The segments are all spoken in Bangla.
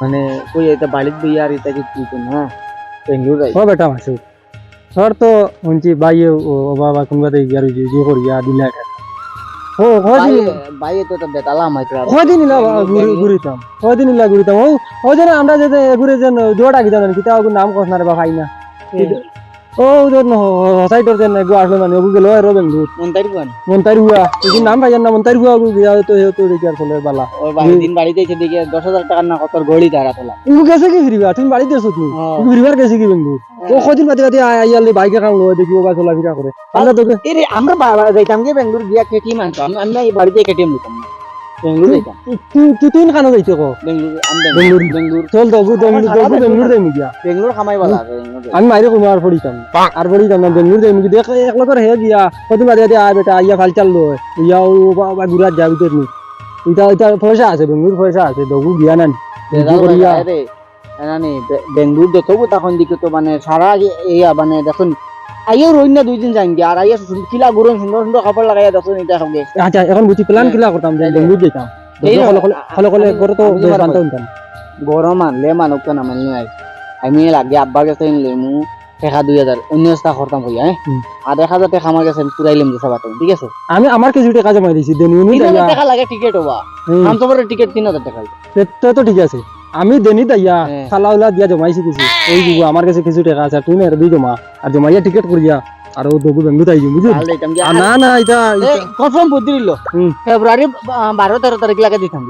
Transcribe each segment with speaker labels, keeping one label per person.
Speaker 1: মানে কই এটা বাড়িত বই আর এটা কি তুই না বেঙ্গলোর যাই
Speaker 2: ও বেটা মাসুদ। তোর তো শুনছি বাইয়ে ও বাবা কোনবাতে গিয়ার যে করিয়া দিলা ও কদিন
Speaker 1: ভাই তো তো বেতালা মাই তো
Speaker 2: কদিন ইলা ঘুরিতাম? কদিন ইলা ঘুরিতাম? ও ও যেন আমরা যে ঘুরে যেন জোড়া গিতা জানি কিতা নাম কস না রে বা খাই না ও যেন হসাই তোর যেন গো আসলে মানে ওগু গেল আর বেঙ্গলোর মন্তাই এই নাম ভাই না মন্তাই ওগু গিয়া তো হে তো দেখার চলে বালা।
Speaker 1: ভাই দিন বাড়িতে এসে দেখে না কত গড়ি তোলা।
Speaker 2: গেছে কি ফিরিবা তুমি বাড়িতে তুমি। ইগু ফিরিবার গেছে কি বেঙ্গলোর ও কদিন বাদে বাদে আইয়ালে বাইকে কাম লয় দেখি ও বা চলা ফিরা করে আমরা তোকে
Speaker 1: এরে আমরা বাবা যাইতাম কি বেঙ্গলোর গিয়া কেটিএম আনতাম আমি এই বাড়িতে কেটিএম নিতাম না বেঙ্গলোর যাইতাম
Speaker 2: তুই তুই তুই খানো যাইতে কো?
Speaker 1: বেঙ্গলোর আমি
Speaker 2: বেঙ্গলোর। চল তো গু বেঙ্গলোর বেঙ্গলোর
Speaker 1: বেঙ্গলোর বালা
Speaker 2: মাইরে কোনো আর পড়িতাম আর পড়িতাম না বেঙ্গলোর যাই মিডিয়া দেখ এক লগর হে গিয়া। কদিন বাদে বাদে বেটা আইয়া ফাল চাল লয় ইয়া ও বা গুরাত যাবি তোর নি। ইটা ইটা পয়সা আছে বেঙ্গলোর পয়সা আছে। দগু গিয়া নানি।
Speaker 1: বেঙ্গলোর দেখো তখন দিকে তো মানে সারা ইয়া মানে দেখুন আইও রইন না দুই দিন যাইন আর আইয়া কিলা গুরন সুন্দর সুন্দর কাপড় লাগাইয়া হবে
Speaker 2: আচ্ছা এখন বুঝি প্ল্যান কিলা করতাম করে তো জানতে
Speaker 1: গরম আনলে মানুষ তো নামানি নাই আমি লাগে আব্বার কাছে লইমু টেকা দুই হাজার অন্য রাস্তা হ্যাঁ
Speaker 2: হুম।
Speaker 1: আর এক হাজার টাকা আমার কাছে পুরাইলাম যে সবাই ঠিক আছে?
Speaker 2: আমি আমার কিছু টাকা জমা দিছি দেনি
Speaker 1: টাকা লাগে টিকিট হবা।
Speaker 2: হুম,
Speaker 1: আম তোমার টিকিট তিন হাজার টাকা
Speaker 2: তো ঠিক আছে। আমি দেনি দাইয়া
Speaker 1: হ্যাঁ।
Speaker 2: সালা উলা দিয়া জমাইছি কিছু। ওই দিব আমার কাছে কিছু টাকা আছে আর তুই না দি জমা। আর জমাইয়া টিকেট করিয়া আর ও দগু বেঙ্গলোর আইজি বুঝলি না না এটা
Speaker 1: কনফার্ম বুদ্ধি দিল। ফেব্রুয়ারি বারো তেরো তারিখ লাগে দিতাম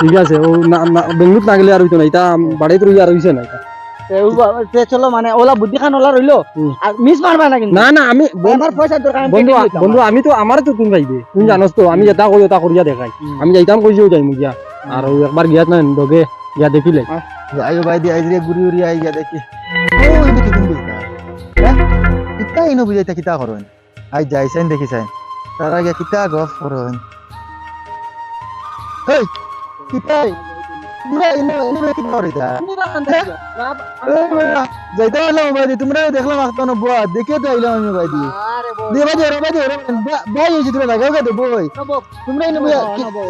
Speaker 2: ঠিক আছে ও না না বেঙ্গলোর না গেলে আর হইতো না এটা বাড়িতে রইয়া আর হইছে না এটা।
Speaker 1: তে ও বা- তে চলো মানে ওলা বুদ্ধি খান ওলা রইল মিস মারবা না কিন্তু।
Speaker 2: না না আমি
Speaker 1: আমার পয়সা দরকার
Speaker 2: বন্ধু বন্ধু আমি তো আমার তো তুমি পাইবে তুমি জানোস তো আমি এটা করি ওটা করিয়া দেখাই। আমি যাইতাম কইছিও যাইমু গিয়া আর একবার গিয়া না দগে। গিয়া দেখিলে।
Speaker 3: আইও ভাই দি, আইজরে গুরি উরি আই ইয়া দেখি। ও ইনি কি দিন বুঝতা হ্যাঁ? কিতা ইনো বুঝাইতা, কিতা করন আই যাইছেন দেখি, সাইন। তার আগে কিতা গফ করন হেই কিতা যাইতে হলো ভাই তোমরা দেখলাম আসতো না বুয়া দেখে তো আইলাম আমি ভাই দি
Speaker 1: আরে বউ,
Speaker 3: দে ভাই দে ভাই দে ভাই হইছে তোমরা লাগাও গা দে বই তোমরা ইনো
Speaker 1: না
Speaker 3: বুয়া।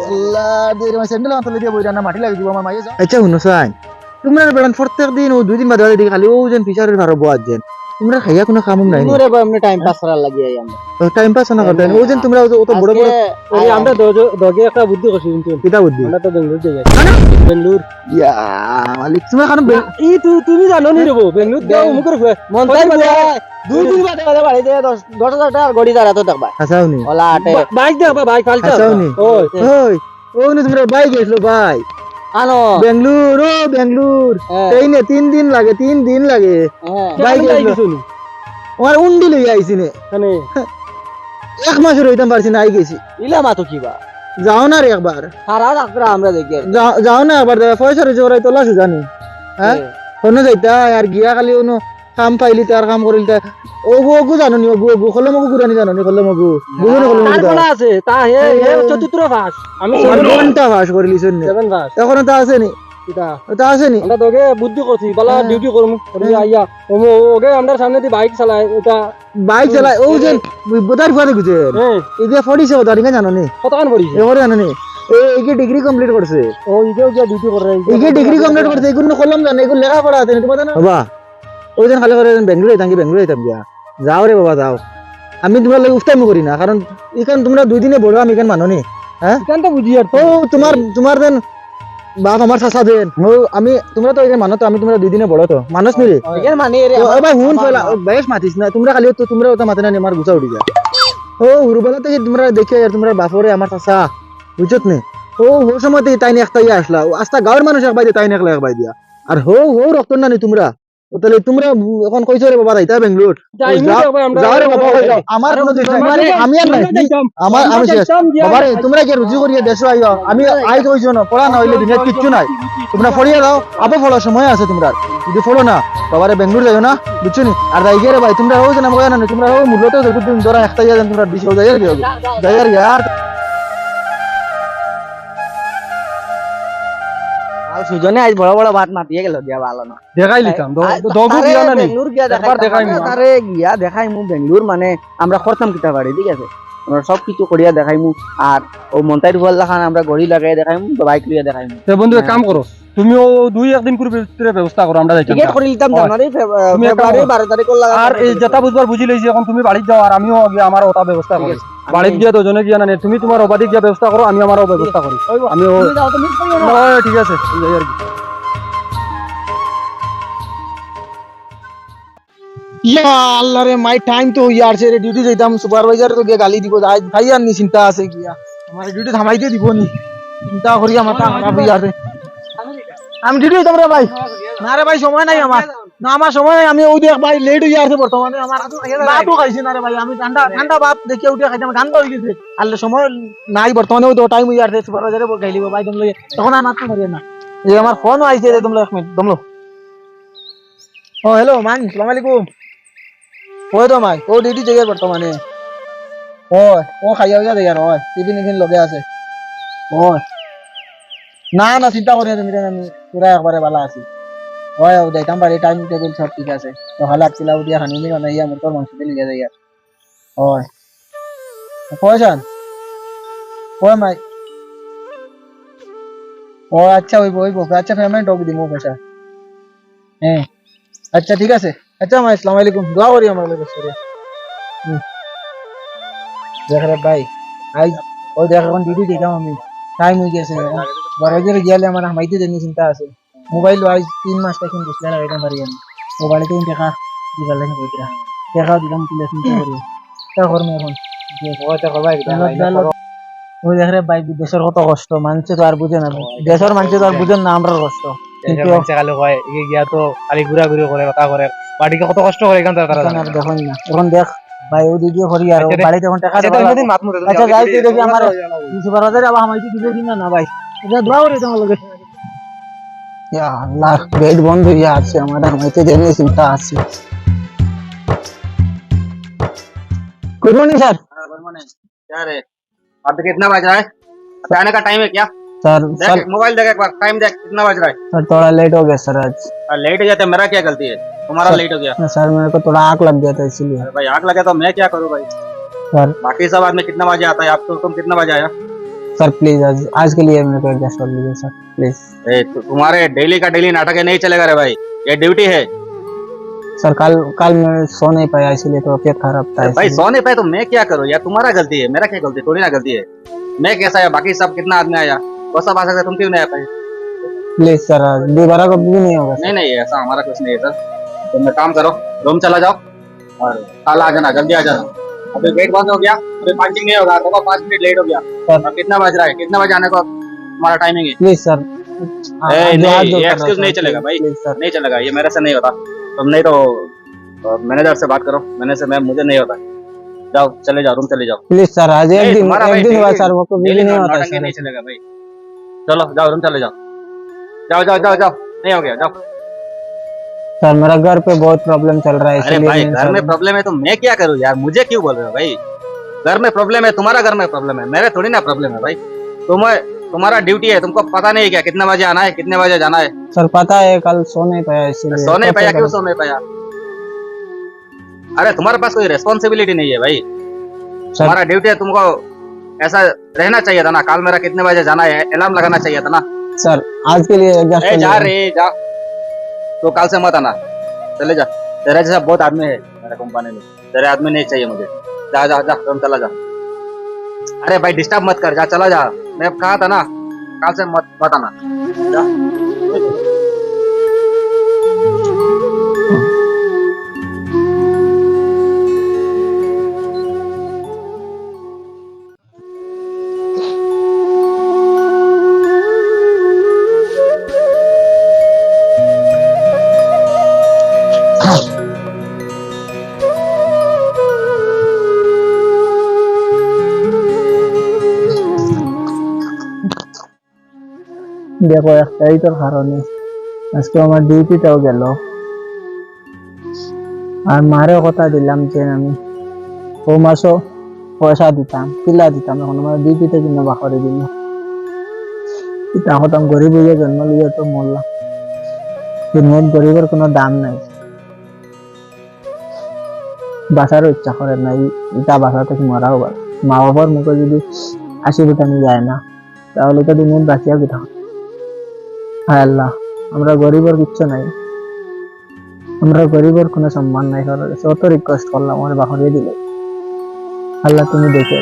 Speaker 3: আল্লাহ দে রে স্যান্ডেল আনতে দিয়ে বইরা না মাটি লাগি দিব আমার মাইয়ে আচ্ছা শুনো সাইন তোমরা বেড়ান প্রত্যেক দিন ও দুই দিন বাদে খালি ও যেন ফিচারের ভালো বয়াত যেন। তোমরা খাইয়া কোনো কাম নাই
Speaker 1: ইনুরে বউ এমনি টাইম পাস করার লাগি আই আমরা।
Speaker 3: টাইম পাস না করতেন ও যেন তোমরা অত বড় বড়
Speaker 2: ওই আমরা দগে- দগে একটা বুদ্ধি করছি কিন্তু।
Speaker 3: কিতা বুদ্ধি?
Speaker 2: আমরা তো বেঙ্গলোর যাই। বেঙ্গলোর।
Speaker 3: ইয়া মালিক তোমরা কারণ
Speaker 2: ই তুই তুমি জানো নি রে বউ বেঙ্গলোর যাও মুখের
Speaker 1: মন তাই বলে দুই দিন বাদে বাদে দশ দশ হাজার টাকার গড়ি দাঁড়া তো দেখবা।
Speaker 3: হাসাও নি?
Speaker 1: ওলা আটে।
Speaker 2: বাইক দে বাইক ফাল চাল
Speaker 3: হাসাও নি
Speaker 2: ওই
Speaker 3: ওই ও নি তোমরা বাই গেছলো ভাই
Speaker 1: আনো।
Speaker 3: বেঙ্গলুর ও বেঙ্গলুর।
Speaker 1: হ্যাঁ,
Speaker 3: এই নে তিন দিন লাগে তিন দিন লাগে।
Speaker 1: হ্যাঁ।
Speaker 3: বাইক আমার উন্ডি লই আইছি নে।
Speaker 2: মানে?
Speaker 3: এক মাস রইতাম পারছি না আই গেছি।
Speaker 1: ইলা মাতো কিবা
Speaker 3: যাও না রে একবার।
Speaker 1: সারা ডাক্তার আমরা দেখি।
Speaker 3: যাও- না একবার পয়সা রয়েছে ওরাই তোলা জানি। হ্যাঁ? কোনো যাইতা আর গিয়া খালি ono কাম পাইলি তার কাম করিলি তা ওগু ওগু জানো নি ওগু ওগু খলে মগু গুরানি জানো নি খলে মগু বুঝো নি
Speaker 2: তার
Speaker 3: মগু
Speaker 2: কোলা আছে তা হে হে চতুর্থ ফাস আমি
Speaker 3: ঘণ্টা ভাস করিলি শুন
Speaker 2: সেভেন ফাস
Speaker 3: এখনও তা আছে নি? তা আছে নি?
Speaker 2: আমরা তোকে বুদ্ধি করছি বালা। ডিউটি করমু করি আইয়া। ওমো ওকে আমরা সামনে দিয়ে বাইক চালায় এটা
Speaker 3: বাইক চালায় ও যে বোদার ফুয়া দেখুছে
Speaker 2: হ্যাঁ
Speaker 3: এদিকে ফড়িছে ওদার ইঙ্গা জানো নি?
Speaker 2: কতক্ষণ পড়িছে
Speaker 3: এবারে জানো নি? এই ডিগ্রি কমপ্লিট করছে
Speaker 2: ও ইকেও গিয়া ডিউটি করে
Speaker 3: এই ডিগ্রি কমপ্লিট করছে এগুলো কলম জানে এগুলো লেখা পড়া আছে তোমার জানো? বাবা ওই দিন খালি করে বেঙ্গলোর যেতাম কি বেঙ্গলোর গিয়া যাও রে বাবা যাও। আমি তোমার লাগে উফতামি করি না কারণ এখান তোমরা দুই দিনে বড় আমি এখান মানো নি
Speaker 2: এখান তো বুঝি আর
Speaker 3: ও তোমার তোমার দেন বাপ আমার চাচা দেন ও আমি তোমরা তো এখানে মানো তো আমি তোমরা দুই দিনে বড় তো। মানুষ মিলে।
Speaker 1: এখানে মানে রে
Speaker 3: ও ভাই হুন ফেলা বেশ মাতিস না তোমরা খালি তো তোমরা ওটা মাতে না আমার গুছা উঠি যায়। ও হুরবেলা থেকে তোমরা দেখে আর তোমরা বাপরে আমার চাচা বুঝছত নে? ও ও সময় থেকে তাই একটা ইয়ে আসলা আস্তা গাঁৱৰ মানুষ একবাই দিয়ে তাই একলা একবাই দিয়া। আর হো হো রক্ত না নি তোমরা। তাহলে তোমরা এখন কইছো রে বাবা যাইতা বেঙ্গলোর। যাও- রে বাবা যাও। আমার কোনো দোষ নাই আমি আর নাই। আমার আমি বাবা রে তোমরা কি রুজি করিয়া দেশো আইও। আমি আই কইছো না পড়া না হইলে দুনিয়া কিচ্ছু নাই। তোমরা পড়িয়া দাও। আবার ফলো সময় আছে তোমরা। যদি ফলো না বাবারে বেঙ্গলোর যাইও না বুঝছ নি? আর যাই রে ভাই তোমরা রোজ না মগা না তোমরা রোজ মূল্যতে দেখো তুমি ধরা একটা ইয়া তোমরা বিশ যাই আর যাই আর
Speaker 1: সুজনে আজ বড় বড় ভাত মাতিয়ে গেল দিয়া ভালো না
Speaker 2: দেখাই লিতাম দগু গিয়া না নি
Speaker 1: বেঙ্গলোর গিয়া দেখাই তারে- গিয়া দেখাই মু বেঙ্গলোর মানে আমরা করতাম কিতা বাড়ি ঠিক আছে? আমরা সব কিছু করিয়া দেখাইমু। আর ও মন্তাইর ফল দেখান আমরা ঘড়ি লাগাই দেখাইমু বাইক লিয়া দেখাইমু।
Speaker 2: তো বন্ধু কাম করো তুমিও দুই একদিন করে ব্যবস্থা করো আমরা যাইতাম
Speaker 1: টিকিট করে নিতাম। জানুয়ারি ফেব্রুয়ারি বারো তারিখ
Speaker 2: আর এই যেটা বুঝবার বুঝি লইছি এখন তুমি বাড়িতে যাও আর আমিও গিয়ে আমার ওটা ব্যবস্থা করি বাড়িতে গিয়ে দুজনে গিয়ে না তুমি তোমার অবাদিক যা ব্যবস্থা করো আমি আমারও ব্যবস্থা করি আমিও না, ঠিক আছে
Speaker 4: ইয়া আল্লাহ রে মাই টাইম তো ইয়ার সে ডিউটি যাইতাম সুপারভাইজার তো গিয়ে গালি দিব আজ ভাই আর নি চিন্তা আছে কিয়া আমার ডিউটি থামাইতে দিব নি চিন্তা করিয়া মাথা খারাপ ইয়ার রে আমি ডিউটি যাইতাম রে ভাই। না রে ভাই সময় নাই আমার। না আমার সময় নাই আমি ওই দেখ ভাই লেট হয়ে আছে বর্তমানে। আমার ভাতও খাইছি না রে ভাই আমি ঠান্ডা ঠান্ডা দেখে উঠে খাইতাম হয়ে গেছে আর সময় নাই বর্তমানে ওই তো টাইম হয়ে আছে সুপারভাইজারে গাইলিব ভাই তোমলে তখন আর নাচতে পারি না। এই আমার ফোন আইছে রে এক মিনিট তোমলো ও হ্যালো মান সালাম আলাইকুম। ওই তো মাই ও ডিউটি যাই বর্তমানে ওই ও খাইয়া হইয়া দেয় আর ওই টিফিন ইফিন লগে আছে ওই না না চিন্তা করি না তুমি আমি পুরা একবারে ভালো আছি ওই ও যাইতাম পারি টাইম টেবিল সব ঠিক আছে তো ভালো লাগছিল উঠিয়া খানি নি বানাইয়া মোর তোর মাংস দিয়ে লিয়ে যাই আর ওই পয়সান ওই মাই ও আচ্ছা ওই ওই আচ্ছা পেমেন্ট হোক দিমু পয়সা হ্যাঁ আচ্ছা ঠিক আছে আচ্ছা মা আসসালামু আলাইকুম। দোয়া করি আমার লাগে সরিয়া দেখ রে ভাই আই ওই দেখ এখন ডিউটি দিতাম আমি। টাইম হয়ে গেছে। গিয়ালে আমার হামাইতে চিন্তা আছে। মোবাইল আজ তিন মাস থেকে ডিসপ্লে লাগাইতাম পারি আমি। মোবাইলে তুমি দেখা দিবার লাগে দেখা দিলাম তুলে চিন্তা করি। তা করব এখন। ওই দেখ রে ভাই দেশের কত কষ্ট মানুষে তো আর বুঝে না। দেশের মানুষে তো আর বুঝেন না আমরা কষ্ট। কিন্তু
Speaker 2: খালি কয় এগিয়ে গিয়া তো খালি ঘুরা ঘুরি করে কথা করে বাড়িকে কত কষ্ট করে এখান থেকে তারা
Speaker 4: এখন আর দেখুন না এখন দেখ ভাই ওদিকে করি আর
Speaker 2: আচ্ছা,
Speaker 4: বাড়িতে এখন টাকা
Speaker 2: আচ্ছা,
Speaker 4: দেওয়া
Speaker 2: কোনদিন মাত মুতে
Speaker 4: আচ্ছা যাই তুই দেখি আমার সুপার বাজারে আবার আমাকে দিবে কিনা না ভাই এটা দোয়া করি তোমার লগে ইয়া আল্লাহ গেট বন্ধ হয়ে আছে আমার আমাকে জেনে চিন্তা আছে গুড মর্নিং স্যার
Speaker 5: क्या रे अब कितना बज रहा है अब आने का टाइम है क्या
Speaker 4: सर सर।
Speaker 5: मोबाइल देख एक बार टाइम देख कितना बज रहा है?
Speaker 4: सर थोड़ा लेट हो गया सर आज।
Speaker 5: लेट हो जाते मेरा क्या गलती है? तुम्हारा लेट हो गया।
Speaker 4: सर मेरे को थोड़ा आग लग गया था इसीलिए।
Speaker 5: भाई आग लगे तो मैं क्या करूँ भाई?
Speaker 4: सर।
Speaker 5: बाकी सब आदमी कितना बजे आता है? आप तो तुम कितना बजे आया?
Speaker 4: सर प्लीज़ आज आज के लिए मेरे को एडजस्ट कर लीजिए सर प्लीज़
Speaker 5: ए, तु- तुम्हारे डेली का डेली नाटक नहीं चलेगा रे भाई। ये ड्यूटी है।
Speaker 4: सर कल कल मैं सो नहीं पाया इसीलिए तो तबीयत खराब था
Speaker 5: भाई
Speaker 4: इसलिए।
Speaker 5: सोने पे तो मैं क्या करूँ? यार तुम्हारा गलती है मेरा क्या गलती है? थोड़ी ना गलती है। मैं कैसा है बाकी सब कितना आदमी आया? सब आ सकते तुम क्यों नहीं आ पाए?
Speaker 4: प्लीज़ सर दोबारा कभी भी नहीं होगा।
Speaker 5: नहीं नहीं ऐसा हमारा कुछ नहीं है सर तुम एक काम करो रूम चला जाओ और कल आ जाना जल्दी आ जाना। अभी गेट बंद हो गया अभी पंचिंग नहीं होगा देखो पाँच मिनट लेट हो गया।
Speaker 4: सर।
Speaker 5: कितना बज रहा है कितना बजे आने को हमारा टाइमिंग है?
Speaker 4: प्लीज़ सर
Speaker 5: ए, नहीं, चलेगा भाई।
Speaker 4: सर
Speaker 5: नहीं चलेगा ये मेरे से नहीं होता। तुम नहीं तो मैनेजर से बात करो मैनेजर से मैं मुझे नहीं होता। जाओ चले जाओ रूम चले जाओ।
Speaker 4: प्लीज़ सर आज एक दिन एक दिन हुआ सर वो कभी भी नहीं होता
Speaker 5: नहीं चलेगा भाई। चलो जाओ रूम चले जाओ। जाओ जाओ जाओ जाओ। नहीं हो गया जाओ।
Speaker 4: सर मेरा घर पे बहुत प्रॉब्लम चल रहा है
Speaker 5: अरे भाई घर में प्रॉब्लम है तो मैं क्या करूँ यार? मुझे क्यों बोल रहे हो भाई? घर में प्रॉब्लम है तुम्हारा घर में प्रॉब्लम है। मेरे थोड़ी ना प्रॉब्लम है भाई। तुम्हें तुम्हारा ड्यूटी है तुमको पता नहीं क्या कितने बजे आना है कितने बजे जाना है।
Speaker 4: सर पता है कल सो नहीं पाया इसीलिए।
Speaker 5: सोने
Speaker 4: कैसे
Speaker 5: पाया क्यों सो नहीं पाया अरे तुम्हारे पास कोई रेस्पॉन्सिबिलिटी नहीं है भाई। तुम्हारा ड्यूटी है तुमको ऐसा रहना चाहिए था ना काल मेरा कितने बजे जाना है अलार्म लगाना चाहिए था ना।
Speaker 4: सर आज के लिए
Speaker 5: ए जा। रे जा। तो कल से मत आना। चले जा। तेरे जैसा बहुत आदमी है मेरे कंपनी में। तेरे आदमी नहीं चाहिए मुझे। जा जा जा तुम चला जा। अरे भाई डिस्टर्ब मत कर। जा चला जा। मैं कहा था ना कल से मत मत आना। जा।
Speaker 4: দেখো, একটাই তো কারণে। আজকে আমার ডিউটিটাও গেল। আর মারেও কথা দিলাম যে আমি। ও মাসও পয়সা দিতাম, কিলা দিতাম এখন, আমার ডিউটিতে কিনা বাকরে দিল। এটা হতাম, গরিব হইয়া জন্ম লিয়ে তো মরলাম। দুনিয়ার গরিবের কোনো দাম নাই। বাঁচারও ইচ্ছা করে না বাঁচা থেকে মরাও মা বাবার মুখে যদি হাসি ফুটানি যায় না, তাহলে তো দুনিয়ার বাঁচিয়া থাকুন হায় আল্লাহ, আমরা গরিবের কিচ্ছু নাই। আমরা গরিবের কোনো সম্মান নাই করার কাছে। অত রিকোয়েস্ট করলাম, আমার বাহরিয়ে দিলে। আল্লাহ তুমি দেখে